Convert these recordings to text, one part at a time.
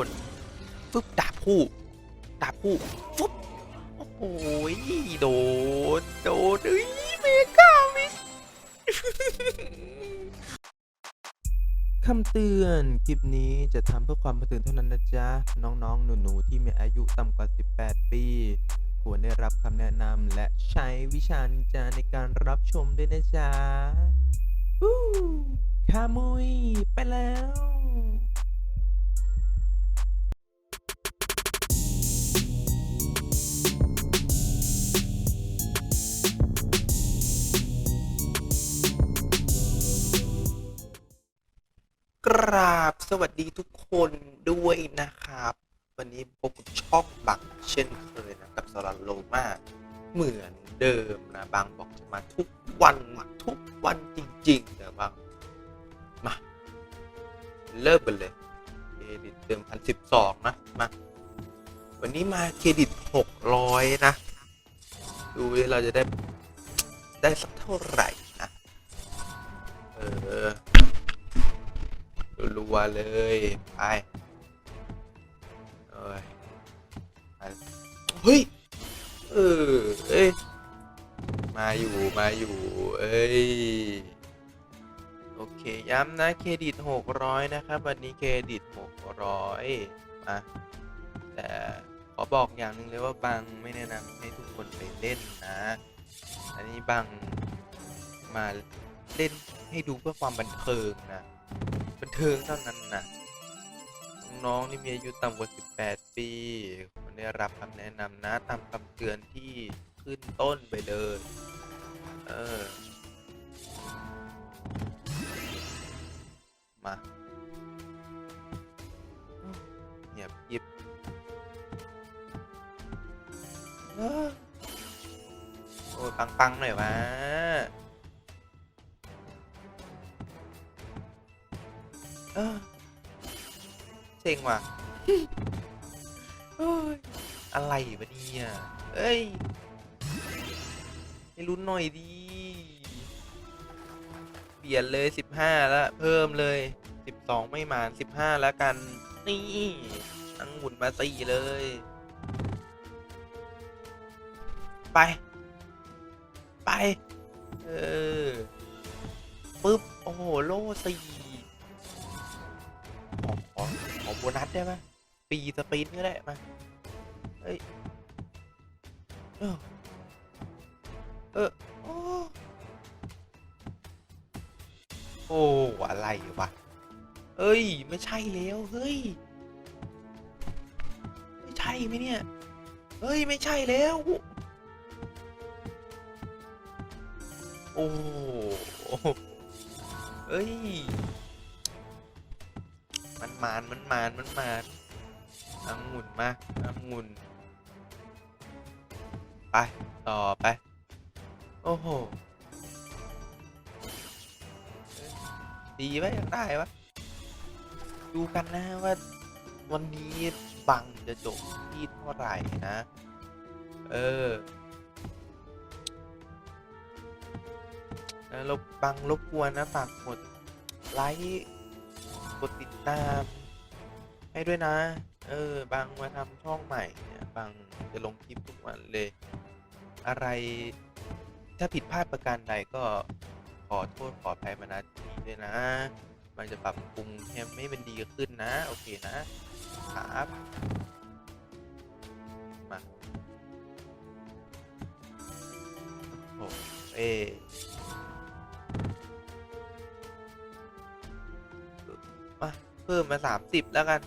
คนฟึบดาบคู่ดาบคู่ฟึบโอ้โหยโดนโดนเอ้ยเมกามิสคำเตือนคลิปนี้จะทำเพื่อความบันเทิงเท่านั้นนะจ๊ะ น้องๆ หนู ๆ ที่มีอายุต่ำกว่า 18 ปี ควรได้รับคำแนะนำและใช้วิชานินจาในการรับชมด้วยนะจ๊ะคามุยไปแล้ว กราบสวัสดีทุกคนด้วยนะครับ วันนี้พบกับช่องบังเช่นเคยนะกับสลันโลมาเหมือนเดิมนะบางบอกจะมาทุกวันทุกวันจริงๆแต่บางมาเริ่มกันเลยเครดิตเติมพันสิบสองนะมาวันนี้มาเครดิตหกร้อยนะ ดูเราจะได้ได้สักเท่าไหร่นะเออ รัวๆเลยไปเอ้ยไปเฮ้ยเออเอ้ยมาอยู่มาอยู่เอ้ยโอเคย้ำนะเครดิต 600 นะครับ วันนี้เครดิต 600อะแต่ขอบอกอย่างหนึ่งเลยว่าบังไม่แนะนำให้ทุกคนไปเล่นนะ อันนี้บังมาเล่นให้ดูเพื่อความบันเทิงนะบัน เทิงเท่านั้นนะน้องๆที่มีอายุต่ำกว่า 18 ปีควรได้รับคำแนะนำนะตามคำเตือนที่ขึ้นต้นไปเลย เออ มาเงียบยิบเอ้อโอ้ยปัง ๆ หน่อยวะ เซ็งว่ะอะไรวะเนี่ยเอ้ยให้ลุ้นหน่อยดีเปลี่ยนเลยสิบห้าแล้วเพิ่มเลยสิบสองไม่มาสิบห้าแล้วกัน นี่อังหมุนมาสี่เลย ไป ไป เออปึ๊บ โอ้โห โล่สี่ ขอโบนัสได้ไหมปีสปรินก็ได้มาเฮ้ยเออเออโอ้โอ้อะไรวะเอ้ย ไม่ใช่แล้วเฮ้ย ไม่ใช่ไหมเนี่ยเฮ้ย ไม่ใช่แล้ว โอ้เอ้ย มันมานมันมานมันมานอังุ่นมาอังุ่นไป ต่อไป โอ้โห ดีไหมยังได้ปะดูกันนะว่า วันนี้บังจะจบที่เท่าไหร่นะ เออลบบังรบกวนนะฝากกดไลค์ กดติดตาม ให้ด้วยนะ เออบางมาทำช่องใหม่เนี่ยบางจะลงคลิปทุกวันเลย อะไรถ้าผิดพลาดประการใดก็ขอโทษขออภัยมาณที่นี้ด้วยนะ มันจะปรับปรุงให้ไม่เป็นดีขึ้นนะ โอเคนะครับมาโอเอ เพิ่มมาสามสิบแล้วกัน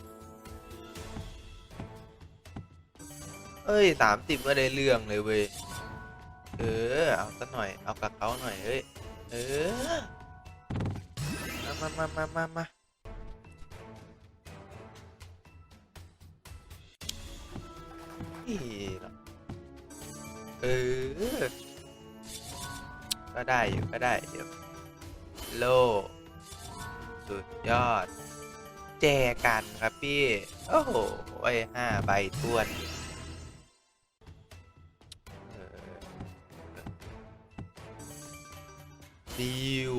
เอ้ยสามสิบก็ได้เรื่องเลยเว้ย เออ เอาสักหน่อย เอากับเขาหน่อยเอ้ย เออ มามามามามาอีเออ ก็ได้อยู่ก็ได้อยู่โลสุดยอด แจกันครับพี่ โอ้โหไอ้ห้าใบท้วนดิว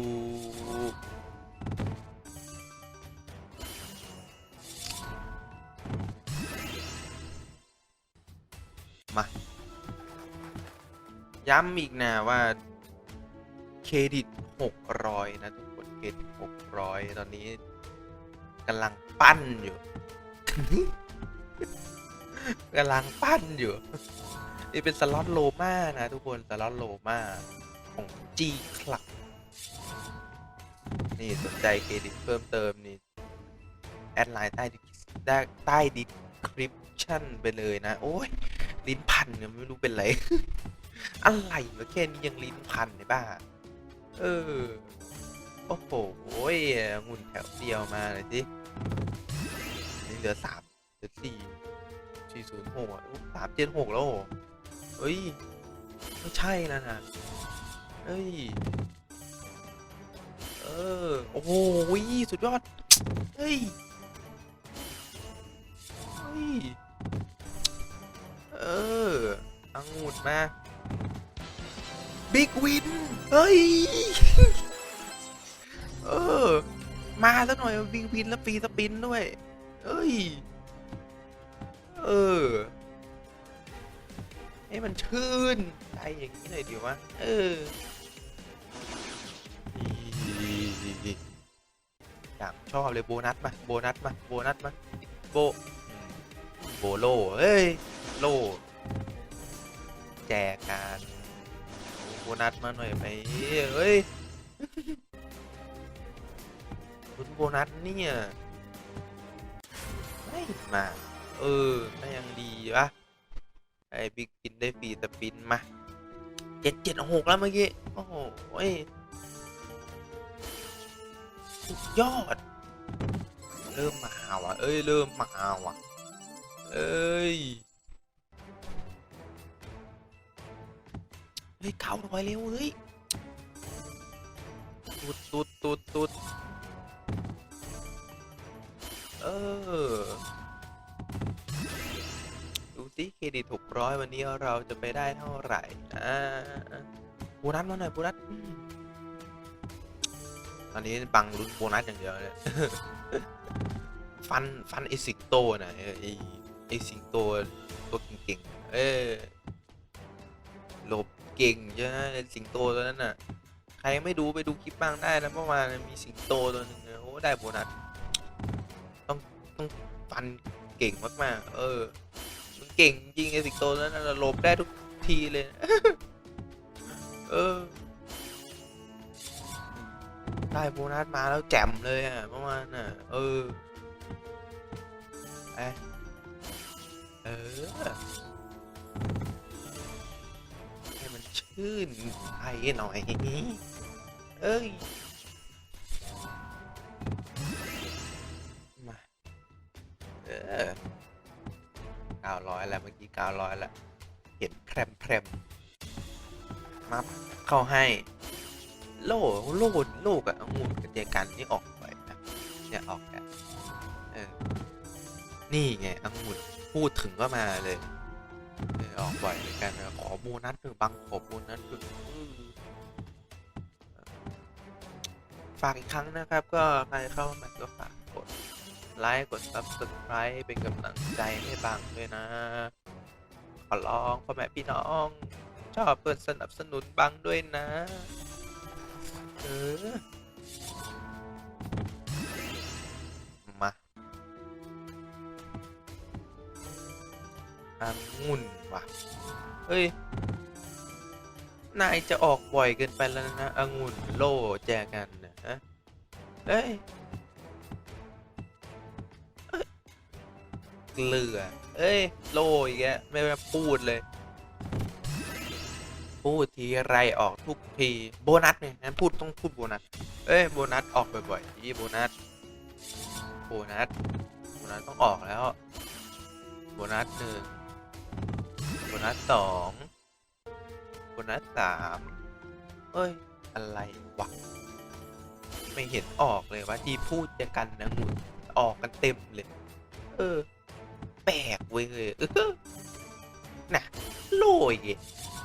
มา ย้ำอีก นะ ว่า เครดิต 600 นะ ทุกคน เครดิต 600 ตอนนี้ กำลังปั้นอยู่ กำลังปั้นอยู่ นี่เป็นสล็อตโลมานะทุกคน สล็อตโลมาของ G Club นี่สนใจเครดิตเพิ่มเติมนี่ แอดไลน์ใต้ดิได้ใต้ดิสคริปชั่นไปเลยนะ โอ้ย ลิ้นพันเนี่ยไม่รู้เป็นไร อะไรวะแค่นี้ยังลิ้นพันในบ้า เออ โอ้โหงุ่นแถวเดียวมาเลยสินี่ เหลือสามเหลือสี่สี่ศูนย์หกสามเจ็ดหกแล้วเหเฮ้ยไม่ใช่นะนะเฮ้ย เออ โอ้โหสุดยอด เฮ้ย เฮ้ย เอออังุดมา บิ๊กวิน เฮ้ย เออ มาซะหน่อยบิ๊กวินแล้วฟรีสปินด้วย เอ้ย เออให้มันชื่นใจอย่างนี้หน่อยดีวะเอออยากชอบเลยโบนัสมาโบนัสมาโบนัสมาโบโบโลเฮ้ยโลแจกกันโบนัสมาหน่อยไหมเฮ้ยลุ้นโบนัสเนี่ย ไม่มา เออก็ยังดีวะไอ้บิ๊กปินได้ฟรีสปินมาเจ็ดเจ็ดหกแล้วเมื่อกี้ โอ้โหยสุดยอด เริ่มมาว่ะ เอ้ย เริ่มมาว่ะ เอ้ย เฮ้ยเก้าร้อยเร็วเฮ้ยตุดตุดตุดตุดเออ สิเครดิตหกร้อยวันนี้เราจะไปได้เท่าไหร่อ่าโบนัสมาหน่อยโบนัสอืมตอนนี้บังลุ้นโบนัสอย่างเดียวเลยฟันฟันไอสิงโตนะเออไอไอสิงโตตัวเก่งๆเออหลบเก่งใช่ไหมสิงโตตัวนั้นน่ะ ใครไม่ดูไปดูคลิปบ้างได้นะเมื่อวานมีสิงโตตัวหนึ่งโอ้ได้โบนัสต้องต้องฟันเก่งมากๆ เออ เก่งจริงไอ้สิงโตนั้นหลบได้ทุกทีเลย เออ ได้โบนัสมาแล้วแจ่มเลยอะเมื่อวานน่ะ เออไอเออ ให้มันชื่นใจหน่อย เอ้ย แล้วเมื่อกี้เก้าร้อยแล้วเห็นแพรมแพรมมาเข้าให้ โล่โล่โล่กับองุ่นกับเจกันนี่ออกไปนะเนี่ยออกกันเออนี่ไงองุ่นพูดถึงก็มาเลยเออออกบ่อยเหมือนกันนะขอโบนัสหนึ่งบางขอโบนัสหนึ่งฝากอีกครั้งนะครับ ก็ใครเข้ามาก็ฝาก ไลค์ กด subscribe เป็นกำลังใจให้บางด้วยนะ ขอร้องพ่อแม่พี่น้อง ชอบเปิดสนับสนุนบังด้วยนะ เออ มาองุ่นว่ะ เฮ้ย นายจะออกบ่อยเกินไปแล้วนะองุ่นโล่แจกันนะเอ้ย เกลือ เอ้ย โล่อีกแกไม่มาพูดเลย พูดทีไรออกทุกทีโบนัสเนี่ยงั้นพูดต้องพูดโบนัส เอ้ยโบนัสออกบ่อยๆทีโบนัสโบนัสโบนัสต้องออกแล้วโบนัสหนึ่งโบนัสสองโบนัสสามเอ้ย อะไรวะไม่เห็นออกเลยว่าที่พูดจะกันนะงุนออกกันเต็มเลย เออ ปลกเว้ยเออน่ะโลย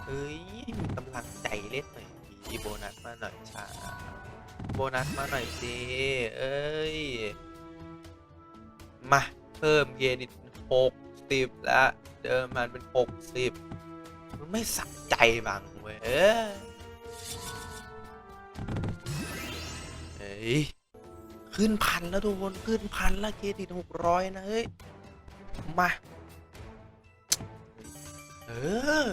เอ้ยมีกำลังใจเล่นหน่อยดีโบนัสมาหน่อยช้าโบนัสมาหน่อยสิเอ้ย มา เพิ่มเครดิตหกสิบละเดิมมันเป็นหกสิบมันไม่สัใจบางเว้ยเฮ้ยขึ้นพันแล้วทุกคนขึ้นพันแล้วเครดิตหกร้อยนะเฮ้ย มา เออ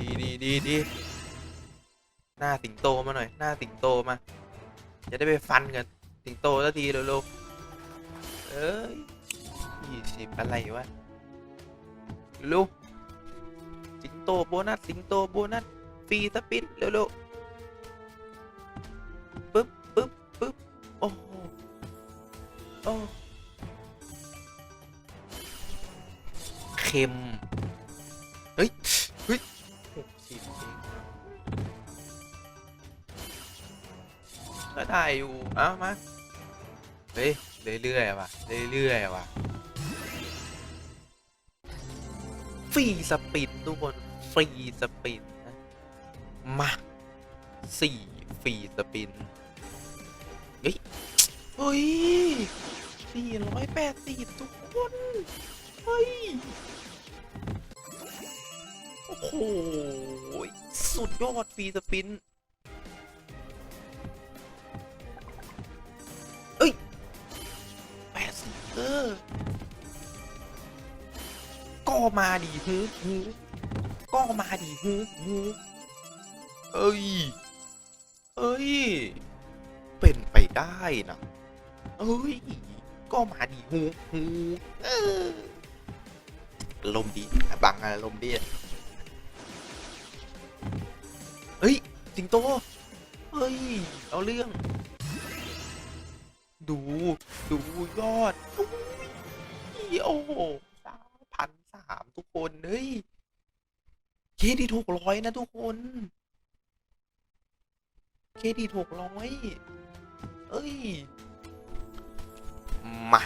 ดีดีดีดีดี หน้าสิงโตมาหน่อย หน้าสิงโตมา จะได้ไปฟันกัน สิงโตสักทีเร็วๆเอ้ยยี่สิบอะไรวะลูกสิงโตโบนัส สิงโตโบนัส ฟรีสปินเร็วๆปึ๊บปึ๊บปึ๊บโอ้โหโอ้ ค็ม เฮ้ย เฮ้ยก็ได้อยู่ เอ้ามาเฮ้ยเรื่อยๆว่ะเรื่อยๆว่ะฟรีสปินทุกคนฟรีสปินนะมาสี่ฟรีสปินเฮ้ยเฮ้ยสี่ร้อยแปดสิบทุกคน เฮ้ย โอ้โห สุดยอดฟรีสปิน เอ้ยแปดสิบเออ ก็มาดีฮึฮึก็มาดีฮึฮึเอ้ย เอ้ย เป็นไปได้นะ เอ้ย ก็มาดีฮูฮูเออ ลมดีบังอะลมดีเฮ้ย สิงโต เฮ้ย เอาเรื่อง ดู ดูยอดอุ้ยโอ้โหสามพันสามทุกคน เฮ้ยเคดิตหกร้อยนะทุกคนเคดิตหกร้อยเอ้ย มา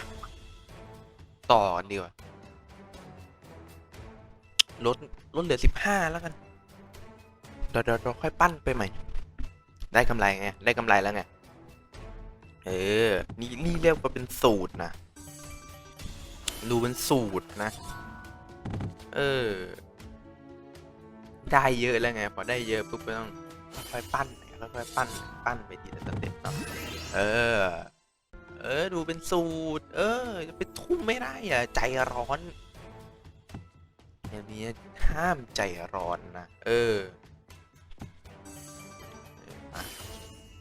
ต่อกันดีกว่า ลดลดเหลือสิบห้าแล้วกันเดี๋ยวเราค่อยปั้นไปใหม่ ได้กำไรไง ได้กำไรแล้วไง เออ นี่นี่เรียกว่าเป็นสูตรนะ ดูเป็นสูตรนะ เออ ได้เยอะแล้วไง พอได้เยอะปุ๊บก็ต้องค่อยปั้นค่อยปั้น ปั้นไปทีละสเต็ปเนาะ เออ เออ ดูเป็นสูตร เออ จะไปทุ่มไม่ได้อะ ใจร้อน นี้ห้ามใจร้อนนะ เออ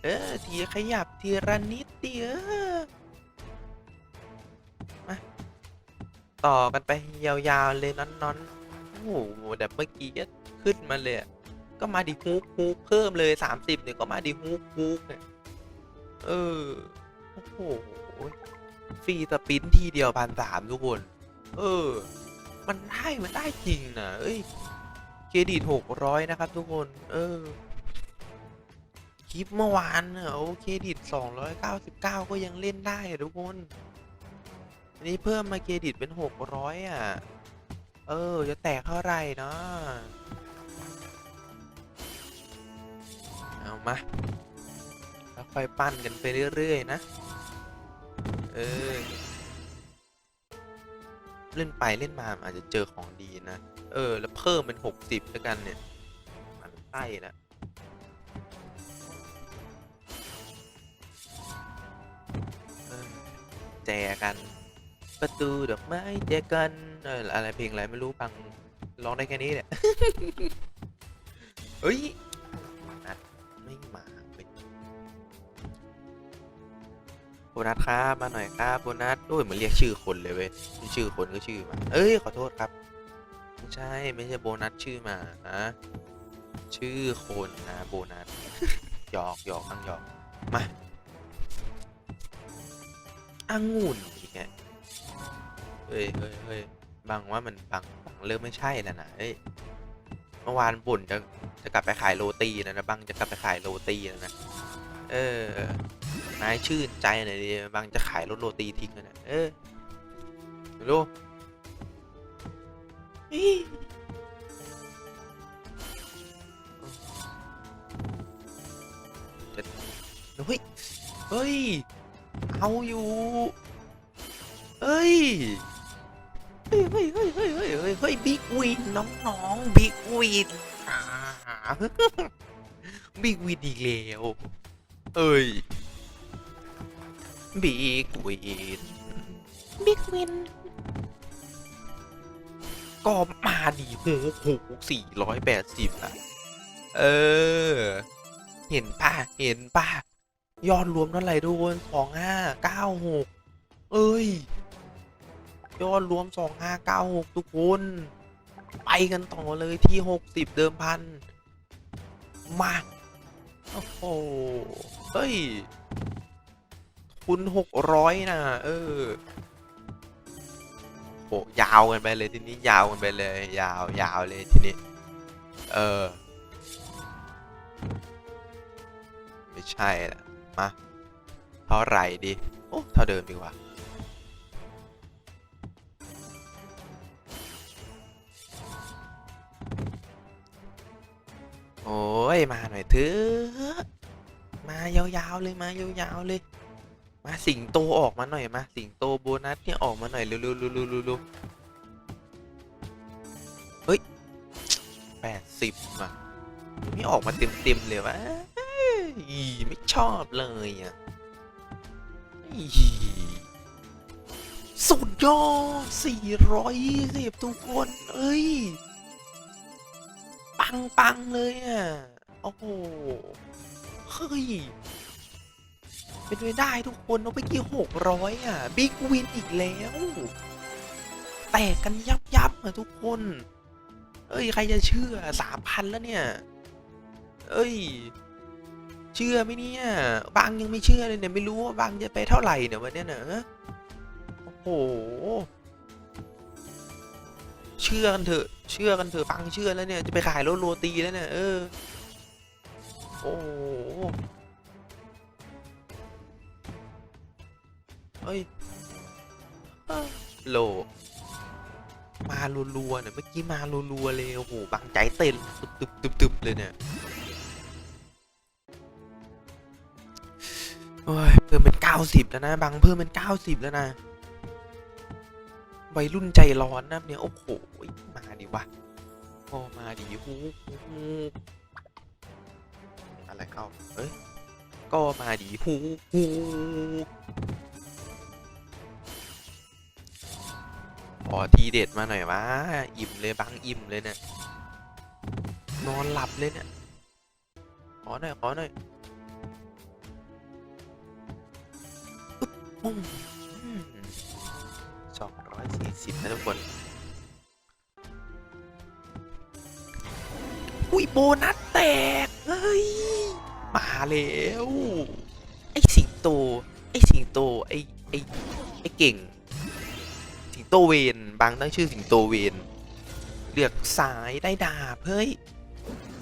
เออทีขยับทีละนิดเดียมาต่อกันไปยาวๆเลยนอนๆ โอ้โหแต่เมื่อกี้ก็ขึ้นมาเลยก็มาดิฮุกฮุกเพิ่มเลยสามสิบเนี่ยก็มาดิฮุกฮุกเนี่ยเออ โอ้โห ฟรีสปินทีเดียวพันสามทุกคน เออ มันได้มันได้จริงนะเอ้ยเครดิตหกร้อยนะครับ ทุกคน เออ คลิปเมื่อวานเอะโอเครดิตสองร้อยเก้าสิบเก้าก็ยังเล่นได้ทุกคนอันนี้เพิ่มมาเครดิตเป็นหกร้อยอะ เออ จะแตกเท่าไหร่เนาะเอามาแล้วค่อยปั้นกันไปเรื่อย ๆ นะ เออ เล่นไปเล่นมาอาจจะเจอของดีนะ เออ แล้วเพิ่มเป็นหกสิบแล้วกันเนี่ยมันใต้ละแจกัน ประตูดอกไม้แจกันเอออะไรเพลงอะไรไม่รู้ฟังร้องได้แค่นี้แหละเฮ้ย โบนัสครับมาหน่อยครับโบนัสโอ้ยเหมือนเรียกชื่อคนเลยเว้ยชื่อคนก็ชื่อมาเอ้ยขอโทษครับไม่ใช่ไม่ใช่โบนัสชื่อมานะชื่อคนนะโบนัสหยอกหยอกนั่งหยอกมาองุ่นอีกแกเฮ้ยเฮ้ยเฮ้ยบังว่ามันบังบังเริ่มไม่ใช่แล้วนะเอ้ยเมื่อวานบ่นจะจะกลับไปขายโรตีนะนะบังจะกลับไปขายโรตีแล้วนะเออ นายชื่นใจหน่อยดิบังจะขายรถโรตีทิ้งแล้วนะเออดูอี๋เฮ้ย เฮ้ย เอาอยู่เฮ้ยเฮ้ยเฮ้ย เฮ้ยเฮ้ยเฮ้ยเฮ้ยเฮ้ยบิ๊กวินน้องๆบิ๊กวินบิ๊กวินอีกแล้วเอ้ย บิ๊กวินบิ๊กวิน ก็มาดีโหโหสี่ร้อยแปดสิบอะเออ เห็นป่ะ เห็นป่ะ ยอดรวมเท่าไหร่ทุกคนสองห้าเก้าหกเอ้ย ยอดรวมสองห้าเก้าหกทุกคน ไปกันต่อเลยที่หกสิบเดิมพัน มา โอ้โห เฮ้ย คุณหกร้อยนะเออโหยาวกันไปเลยทีนี้ยาวกันไปเลย ยาวยาวเลยทีนี้ เออ ไม่ใช่ละมาเท่าไหร่ดีโอ้เท่าเดิมดีกว่าโอ้ย มาหน่อยเถอะมายาวๆเลยมายาวๆเลย มาสิงโตออกมาหน่อยมาสิงโตโบนัสเนี่ยออกมาหน่อยเร็วๆๆๆๆเฮ้ยแปดสิบอะไม่ออกมาเต็มๆเลยวะอีไม่ชอบเลยอะสุดยอดสี่ร้อยสิบทุกคน เอ้ย ปังปังๆเลยอะ โอ้โห เฮ้ย เป็นไปได้ทุกคนเอาไปกี่หกร้อยอะบิ๊กวินอีกแล้ว แตกกันยับยับอะทุกคน เอ้ย ใครจะเชื่อสามพันแล้วเนี่ย เอ้ย เชื่อไหมเนี่ยบางยังไม่เชื่อเลยเนี่ยไม่รู้ว่าบางจะไปเท่าไหร่เนี่ยวันเนี้ยเนอะโอ้โหเชื่อกันเถอะ เชื่อกันเถอะฟังเชื่อแล้วเนี่ยจะไปขายรถโรตีแล้วเนี่ยเออ โอ้ เฮ้ยโล มารัวๆเนี่ยเมื่อกี้มารัวๆเลยโอ้โหบางใจเต้นตึบๆเลยเนี่ยโอ้ยเพิ่มเป็นเก้าสิบแล้วนะบางเพิ่มเป็นเก้าสิบแล้วนะวัยรุ่นใจร้อนนะเนี่ยโอ้โหมาดิวะโอ้มาดิฮูฮูอะไรเข้าเอ้ยก็มาดิฮูฮู ขอทีเด็ดมาหน่อยวะอิ่มเลยบังอิ่มเลยเนี่ยนอนหลับเลยเนี่ยขอหน่อยขอหน่อยสองร้อยสี่สิบนะทุกคน อุ้ยโบนัสแตก เฮ้ย มาแล้ว ไอสิงโต ไอสิงโต ไอไอไอเก่ง สิงโตเวนบางตั้งชื่อสิงโตเวนเลือกสายได้ดาบเฮ้ย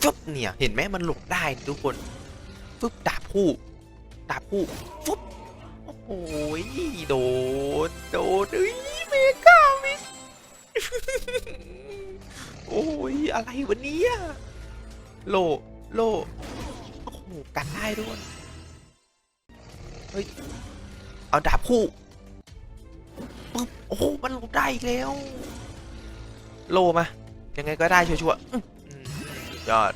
ฟึบเนี่ยเห็นไหมมันหลบได้ทุกคนฟึบดาบคู่ดาบคู่ฟึบโอ้ยโดนโดนเอ้ยเมกามิสโอ้ยอะไรวะเนี่ยโลโลโอ้โหกันได้ด้วยเฮ้ยเอาดาบคู่ ปึ๊บโอ้โหมันหลบได้อีกแล้ว โลมา ยังไงก็ได้ชัวร์ๆอื้ออืมสุดยอด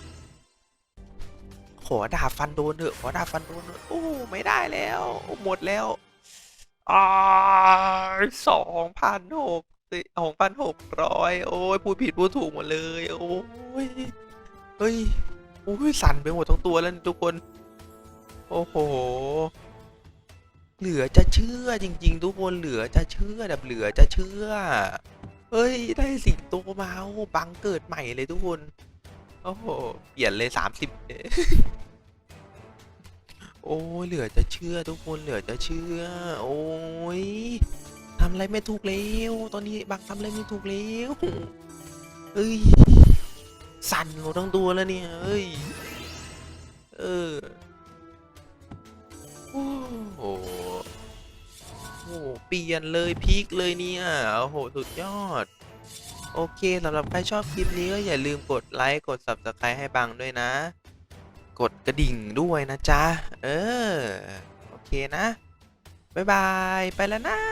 ขอดาบฟันโดนเถอะขอดาบฟันโดนเถอะโอ้ไม่ได้แล้วหมดแล้วอ่าสองพันหกสองพันหกร้อยโอ้ยพูดผิดพูดถูกหมดเลย โอ้ยเฮ้ยโอ้ยสั่นไปหมดทั้งตัวแล้วทุกคน โอ้โห เหลือจะเชื่อจริง ๆ ทุกคนเหลือจะเชื่อแบบเหลือจะเชื่อ เฮ้ย ได้สิงโตมาโอ้บังเกิดใหม่เลยทุกคน โอ้โห เปลี่ยนเลยสามสิบโอ้เหลือจะเชื่อทุกคนเหลือจะเชื่อ โอ้ยทำอะไรไม่ถูกแล้วตอนนี้บังทำอะไรไม่ถูกแล้วเอ้ยสั่นหมดทั้งตัวแล้วเนี่ยเอ้ยเออ ปลี่ยนเลยพลิกเลยเนี่ยโอ้โหสุดยอด โอเคสำหรับใครชอบคลิปนี้ก็อย่าลืมกดไลค์กด subscribe ให้บังด้วยนะ กดกระดิ่งด้วยนะจ๊ะ เออ โอเคนะ บ๊ายบาย ไปแล้วนะ